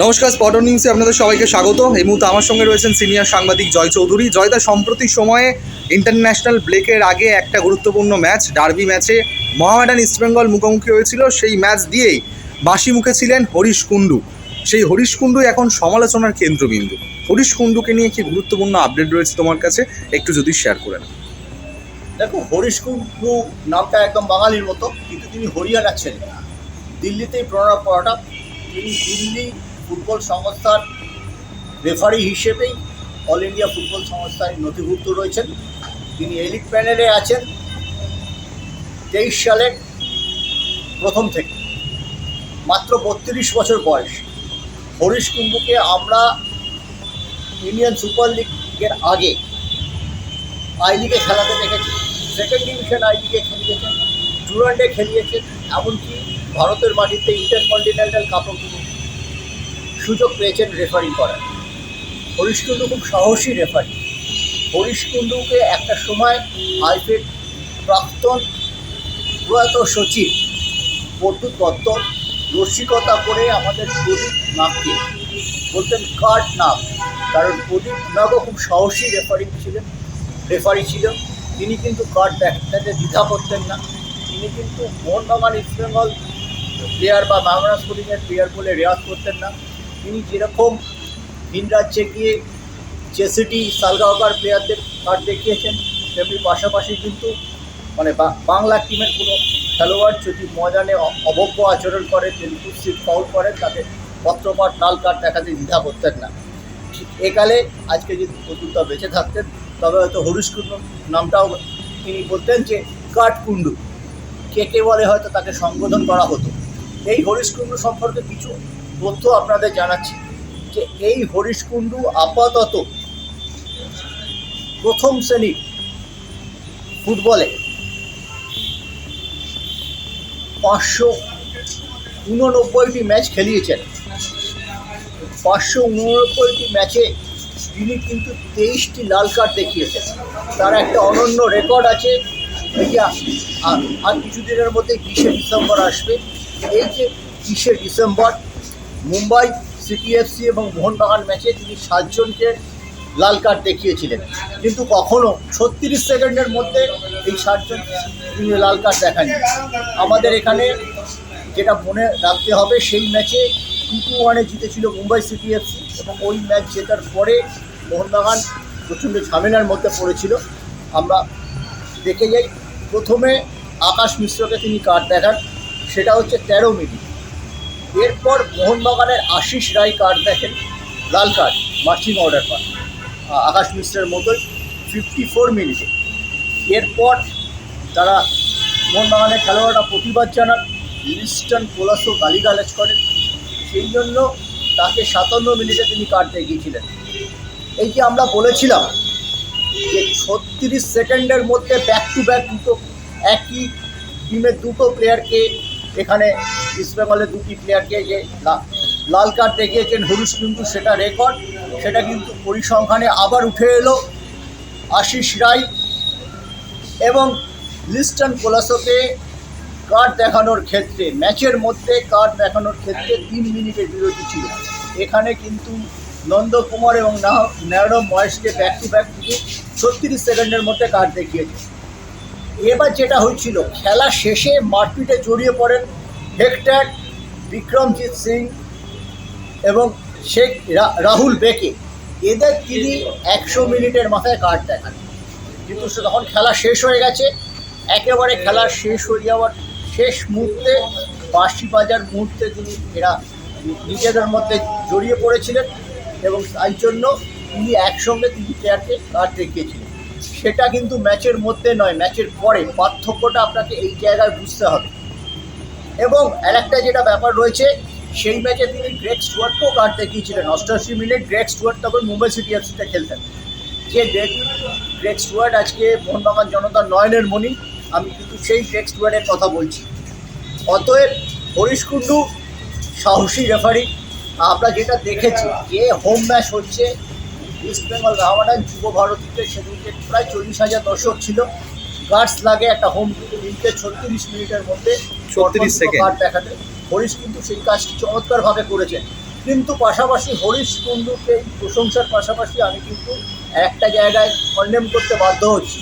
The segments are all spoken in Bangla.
নমস্কার, স্পট নিউজে আপনাদের সবাইকে স্বাগত। এই মুহূর্তে আমার সঙ্গে রয়েছেন সিনিয়র সাংবাদিক জয় চৌধুরী। জয়দা সম্প্রতি সময়ে ইন্টারন্যাশনাল ব্রেকের আগে একটা গুরুত্বপূর্ণ ম্যাচ, ডার্বি ম্যাচে মহামেডান ইস্টবেঙ্গল মুখোমুখি হয়েছিল। সেই ম্যাচ দিয়েই বাঁশি মুখে ছিলেন হরিশ কুণ্ডু। সেই হরিশ কুণ্ডু এখন সমালোচনার কেন্দ্রবিন্দু। হরিশ কুণ্ডুকে নিয়ে কি গুরুত্বপূর্ণ আপডেট রয়েছে তোমার কাছে? একটু যদি শেয়ার করেন দেখো, হরিশ কুণ্ডু নামটা একদম বাঙালির মতো, কিন্তু তিনি হরিয়ানার ছেলে। দিল্লিতেই প্রণব করাটা তিনি দিল্লি ফুটবল সংস্থার রেফারি হিসেবেই অল ইন্ডিয়া ফুটবল সংস্থায় নথিভুক্ত রয়েছেন। তিনি এলিট প্যানেলে আছেন তেইশ সালে প্রথম থেকে। মাত্র বত্রিশ বছর বয়স। হরিশ কুণ্ডুকে আমরা ইন্ডিয়ান সুপার লিগের আগে আই লিগে খেলাতে দেখেছি। সেকেন্ড ডিভিশন আই লিগে খেলিয়েছেন টুরান্ডে খেলিয়েছেন, এমনকি ভারতের মাটিতে ইন্টারকন্টিনেন্টাল কাপও তিনি সুযোগ পেয়েছেন রেফারি করার। হরিশ কুণ্ডু খুব সাহসী রেফারি হরিশ কুণ্ডুকে একটা সময় আইফের প্রাক্তন প্রয়াত সচিব প্রদ্যুৎ দত্ত রসিকতা করে আমাদের প্রদীপ নাগকে বলতেন কার্ড নাগ কারণ প্রদীপ নাগও খুব সাহসী রেফারি ছিলেন রেফারি ছিল তিনি কিন্তু কার্ড দেখাতে দ্বিধা করতেন না। তিনি কিন্তু মোহনবাগান ইস্টবেঙ্গল প্লেয়ার বা বাংলা স্পোর্টিংয়ের প্লেয়ার বলে রেওয়াজ করতেন না। তিনি যেরকম ভিন রাজ্যে গিয়ে চেসিটি সালগাওকার প্লেয়ারদের কার্ড দেখিয়েছেন, তেমনি পাশাপাশি কিন্তু মানে বাংলা টিমের কোনো খেলোয়াড় যদি ময়দানে অভব্য আচরণ করে তিনি কুৎসিত ফাউল করেন তাকে পত্রপাঠ লাল কার্ড দেখাতে দ্বিধা করতেন না। একালে আজকে যদি প্রতুলতা বেঁচে থাকতেন, তবে হয়তো হরিশ কুণ্ডু নামটাও তিনি বলতেন যে কাঠকুণ্ডু কে কে বলে হয়তো তাকে সম্বোধন করা হতো। এই হরিশ কুণ্ডু সম্পর্কে কিছু তথ্য আপনাদের জানাচ্ছি যে এই হরিশ কুণ্ডু আপাতত প্রথম শ্রেণির ফুটবলে পাঁচশো উননব্বইটি ম্যাচ খেলিয়েছেন। পাঁচশো উননব্বইটি ম্যাচে তিনি কিন্তু তেইশটি লাল কার্ড দেখিয়েছেন। তার একটা অনন্য রেকর্ড আছে। আর কিছুদিনের মধ্যে বিশে ডিসেম্বর আসবে? এই যে বিশে ডিসেম্বর? মুম্বাই সিটিএফসি এবং মোহনবাগান ম্যাচে তিনি সাতজনকে লাল কার্ড দেখিয়েছিলেন। কিন্তু কখনো ছত্রিশ সেকেন্ডের মধ্যে এই সাতজন তিনি লাল কার্ড দেখাননি। আমাদের এখানে যেটা মনে রাখতে হবে, সেই ম্যাচে টু টু ওয়ানে জিতেছিল মুম্বাই, সিটি এফসি এবং ওই ম্যাচ জেতার পরে মোহনবাগান প্রচণ্ড ঝামেলার মধ্যে পড়েছিল। আমরা দেখে যাই। প্রথমে আকাশ মিশ্রকে তিনি কার্ড দেখান, সেটা হচ্ছে তেরো মিনিট। এরপর মোহনবাগানের আশিস রায় কার্ড দেখেন। লাল কার্ড মার্চিং অর্ডার পান আকাশ মিশ্রের মতোই ফিফটি ফোর মিনিটে এরপর তারা মোহনবাগানের খেলোয়াড়রা প্রতিবাদ জানান, লিস্টন পোলাসো গালিগালাজ করেন, সেই জন্য তাকে সাতান্ন মিনিটে তিনি কার্ড দেখিয়েছিলেন এই যে আমরা বলেছিলাম যে ছত্রিশ সেকেন্ডের মধ্যে ব্যাক টু ব্যাক দুটো একই টিমের দুটো প্লেয়ারকে এখানে ইস্টবেঙ্গলের দুটি প্লেয়ারকে যে লাল কার্ড দেখিয়েছেন হরুষ কিন্তু সেটা রেকর্ড সেটা কিন্তু পরিসংখ্যানে আবার উঠে এলো আশিস রায় এবং লিস্টন কোলাসোকে কার্ড দেখানোর ক্ষেত্রে, ম্যাচের মধ্যে কার্ড দেখানোর ক্ষেত্রে তিন মিনিটের বিরতি ছিল। এখানে কিন্তু নন্দকুমার এবং ন্যারম মহেশকে ব্যাক টু ব্যাক থেকে ছত্রিশ সেকেন্ডের মধ্যে কার্ড দেখিয়েছে। এবার যেটা হয়েছিল, খেলা শেষে মারপিটে জড়িয়ে পড়েন হেক্টর বিক্রমজিৎ সিং এবং শেখ রাহুল বেকে। এদের তিনি একশো মিনিটের মাথায় কার্ড দেখান। কিন্তু তখন খেলা শেষ হয়ে গেছে। একেবারে খেলা শেষ হয়ে যাওয়ার শেষ মুহূর্তে, বাঁশি বাজার মুহূর্তে তিনি এরা নিজেদের মধ্যে জড়িয়ে পড়েছিলেন এবং তাই জন্য তিনি একসঙ্গে তিনি প্লেয়ারকে কার্ড দেখিয়েছিলেন। সেটা কিন্তু ম্যাচের মধ্যে নয়, ম্যাচের পরে। পার্থক্যটা আপনাকে এই জায়গায় বুঝতে হবে। এবং আরেকটা যেটা ব্যাপার রয়েছে, সেই ম্যাচে তিনি গ্রেক স্টুয়ার্টকেও কার্ড দেখিয়েছিলেন। অষ্টআশি মিনিট গ্রেক স্টুয়ার্ট তখন মুম্বাই সিটি এফসিতে খেলতেন। যে গ্রেক গ্রেক স্টুয়ার্ট আজকে মোহনবাগান জনতা নয়নের মণি। আমি কিন্তু সেই গ্রেক স্টুয়ার্টের কথা বলছি। অতএব হরিশ কুণ্ডু সাহসী রেফারি আমরা যেটা দেখেছি যে হোম ম্যাচ হচ্ছে ইস্ট বেঙ্গল রামাডান যুব ভারতীতে সেদিনকে প্রায় চল্লিশ হাজার দর্শক ছিল। গার্ডস লাগে একটা হোম টিমকে ছত্রিশ মিনিটের মধ্যে 36 সেকেন্ড। দেখাতে। হরিশ কিন্তু সেই কাজটি চমৎকারভাবে করেছেন কিন্তু পাশাপাশি হরিশ কুণ্ডুকে প্রশংসার পাশাপাশি আমি কিন্তু একটা জায়গায় কন্ডেম করতে বাধ্য হচ্ছি।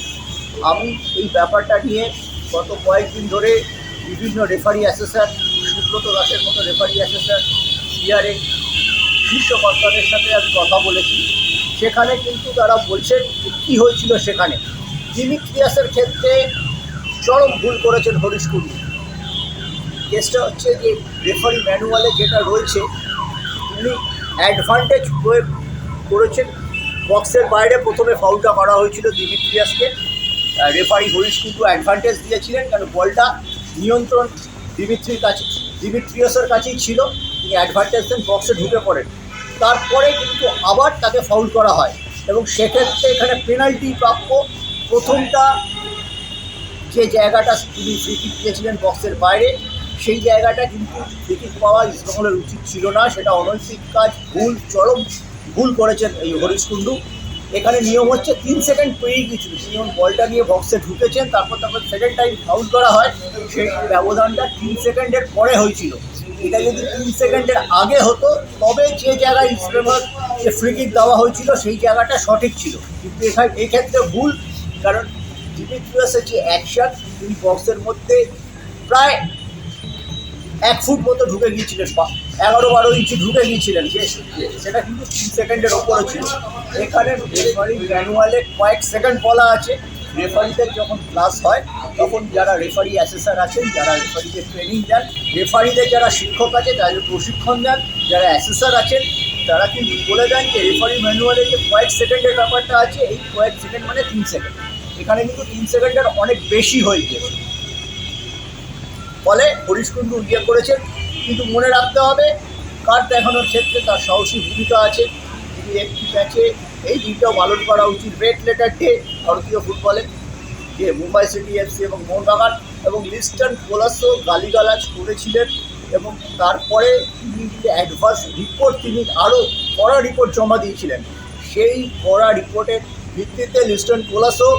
আমি এই ব্যাপারটা নিয়ে গত কয়েকদিন ধরে বিভিন্ন রেফারি অ্যাসেসার সুব্রত দাসের মতো রেফারি অ্যাসেসার সিআরএ শীর্ষ কর্তাদের সাথে আমি কথা বলেছি। সেখানে কিন্তু তারা বলছেন কী হয়েছিল সেখানে? দিমিত্রিয়াসের ক্ষেত্রে চরম ভুল করেছেন হরিশ কুণ্ডু কেসটা হচ্ছে যে রেফারি ম্যানুয়ালে যেটা রয়েছে, উনি অ্যাডভান্টেজ প্রয়োগ করেছেন। বক্সের বাইরে প্রথমে ফাউলটা করা হয়েছিল দিমিত্রিয়াসকে রেফারি হরিশ কিন্তু অ্যাডভান্টেজ দিয়েছিলেন কারণ বলটা নিয়ন্ত্রণ দিমিত্রির কাছে, দিমিত্রিয়াসের কাছেই ছিল। তিনি অ্যাডভান্টেজ দেন, বক্সে ঢুকে পড়েন। তারপরে কিন্তু আবার তাকে ফাউল করা হয়। এবং সেক্ষেত্রে এখানে পেনাল্টি প্রাপ্য প্রথমটা যে জায়গাটা তিনি ফ্রি কিক দিয়েছিলেন বক্সের বাইরে, সেই জায়গাটা কিন্তু ফ্রি কিক পাওয়া ইস্টবেঙ্গলের উচিত ছিল না। সেটা অনৈতিক কাজ, ভুল, চরম ভুল করেছেন এই হরিশ কুণ্ডু। এখানে নিয়ম হচ্ছে তিন সেকেন্ড পেরিয়ে গিয়েছিল। তিনি যখন বলটা নিয়ে বক্সে ঢুকেছেন, তারপর তারপর সেকেন্ড টাইম ফাউল করা হয়, সেই ব্যবধানটা তিন সেকেন্ডের পরে হয়েছিল। এটা যদি তিন সেকেন্ডের আগে হতো, তবে যে জায়গায় ইস্টবেঙ্গল যে ফ্রি কিক দেওয়া হয়েছিল, সেই জায়গাটা সঠিক ছিল। কিন্তু এখানে এক্ষেত্রে ভুল কারণ ডিমিট্রিয়াসের যে অ্যাকশন তিনি বক্সের মধ্যে প্রায় এক ফুট মতো ঢুকে গিয়েছিলেন এগারো বারো ইঞ্চি ঢুকে গিয়েছিলেন সেটা কিন্তু তিন সেকেন্ডের ওপরে ছিল। এখানে রেফারি ম্যানুয়ালে কয়েক সেকেন্ড বলা আছে। রেফারিদের যখন ক্লাস হয়, তখন যারা রেফারি অ্যাসেসার আছেন, যারা রেফারিদের ট্রেনিং দেন রেফারিদের যারা শিক্ষক আছে, তাদের প্রশিক্ষণ দেন, যারা অ্যাসেসার আছেন, তারা কিন্তু বলে দেন যে রেফারি ম্যানুয়ালে যে কয়েক সেকেন্ডের ব্যাপারটা আছে, এই কয়েক সেকেন্ড মানে তিন সেকেন্ড। এখানে কিন্তু তিন সেকেন্ডের অনেক বেশি হয়ে গিয়েছে। ফলে হরিশ কুণ্ডু ইয়ে করেছেন, কিন্তু মনে রাখতে হবে কার দেখানোর ক্ষেত্রে তার সাহসী ভূমিকা আছে। তিনি একটি ম্যাচে এই দিনটাও পালন করা উচিত। রেড লেটার ডে ভারতীয় ফুটবলে, যে মুম্বাই সিটি এফসি এবং মোহনবাগান এবং লিস্টন কোলাসও গালিগালাজ করেছিলেন এবং তারপরে তিনি অ্যাডভান্স রিপোর্ট তিনি আরও কড়া রিপোর্ট জমা দিয়েছিলেন, সেই কড়া রিপোর্টের ভিত্তিতে লিস্টন কোলাসও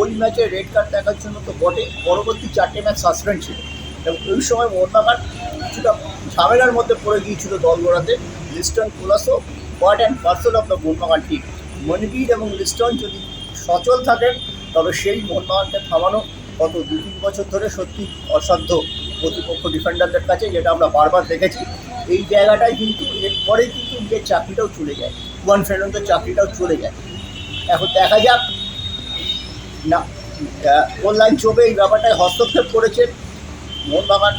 ওই ম্যাচে রেড কার্ড দেখার জন্য তো বটে। পরবর্তী চারটে ম্যাচ সাসপেন্ড ছিল। এবং ওই সময় মোহনবাগান কিছুটা ঝামেলার মধ্যে পড়ে গিয়েছিল দল গড়াতে। Liston কোলাসও part and parcel of the Mohun Bagan team মনিবির এবং লিস্টন যদি সচল থাকেন, তবে সেই মোহনবাগানকে থামানো গত দু তিন বছর ধরে সত্যি অসাধ্য প্রতিপক্ষ ডিফেন্ডারদের কাছে, যেটা আমরা বারবার দেখেছি। এই জায়গাটায় কিন্তু এরপরেই কিন্তু নিজের চাকরিটাও চলে যায়। ওয়ান ফেরন্তের চাকরিটাও চলে যায়। এখন দেখা যাক না কল্যাণ চোবে এই ব্যাপারটায় হস্তক্ষেপ করেছেন মোহনবাগান।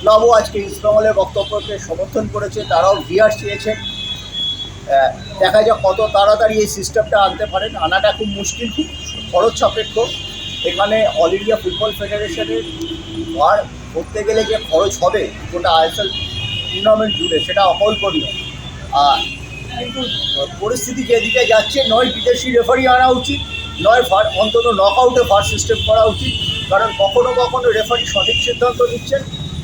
ক্লাবও আজকে ইস্টবেঙ্গলের বক্তব্যকে সমর্থন করেছে, তারাও ভিআর চেয়েছেন দেখা যাক কত তাড়াতাড়ি এই সিস্টেমটা আনতে পারেন। আনাটা খুব মুশকিল, খুব খরচ সাপেক্ষ। এখানে অল ইন্ডিয়া ফুটবল ফেডারেশনের আর করতে গেলে যে খরচ হবে, গোটা আইএসএল টুর্নামেন্ট জুড়ে, সেটা অকল্পনীয়। আর কিন্তু পরিস্থিতি যেদিকে যাচ্ছে। নয় বিদেশি রেফারি আনা উচিত, নয় ফার অন্তত নকআউটে ফার সিস্টেম করা উচিত। কারণ কখনো কখনো রেফারি সঠিক সিদ্ধান্ত নিচ্ছেন,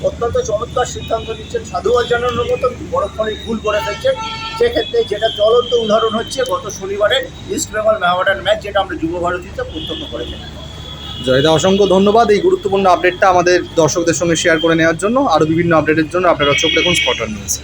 অত্যন্ত চমৎকার সিদ্ধান্ত নিচ্ছেন, সাধুবাদ জানানোর মতো বড়ক্ষণে ভুল করে ফেলছেন। সেক্ষেত্রে যেটা চলন্ত উদাহরণ হচ্ছে, গত শনিবারের ইস্ট বেঙ্গল মেহামেডান ম্যাচ যেটা আমরা যুব ভারতীতে প্রত্যক্ষ করেছেন জয়দা, অসংখ্য ধন্যবাদ এই গুরুত্বপূর্ণ আপডেটটা আমাদের দর্শকদের সঙ্গে শেয়ার করে নেওয়ার জন্য। আরও বিভিন্ন আপডেটের জন্য আপনারা চোখ রাখুন স্পটার নিউজ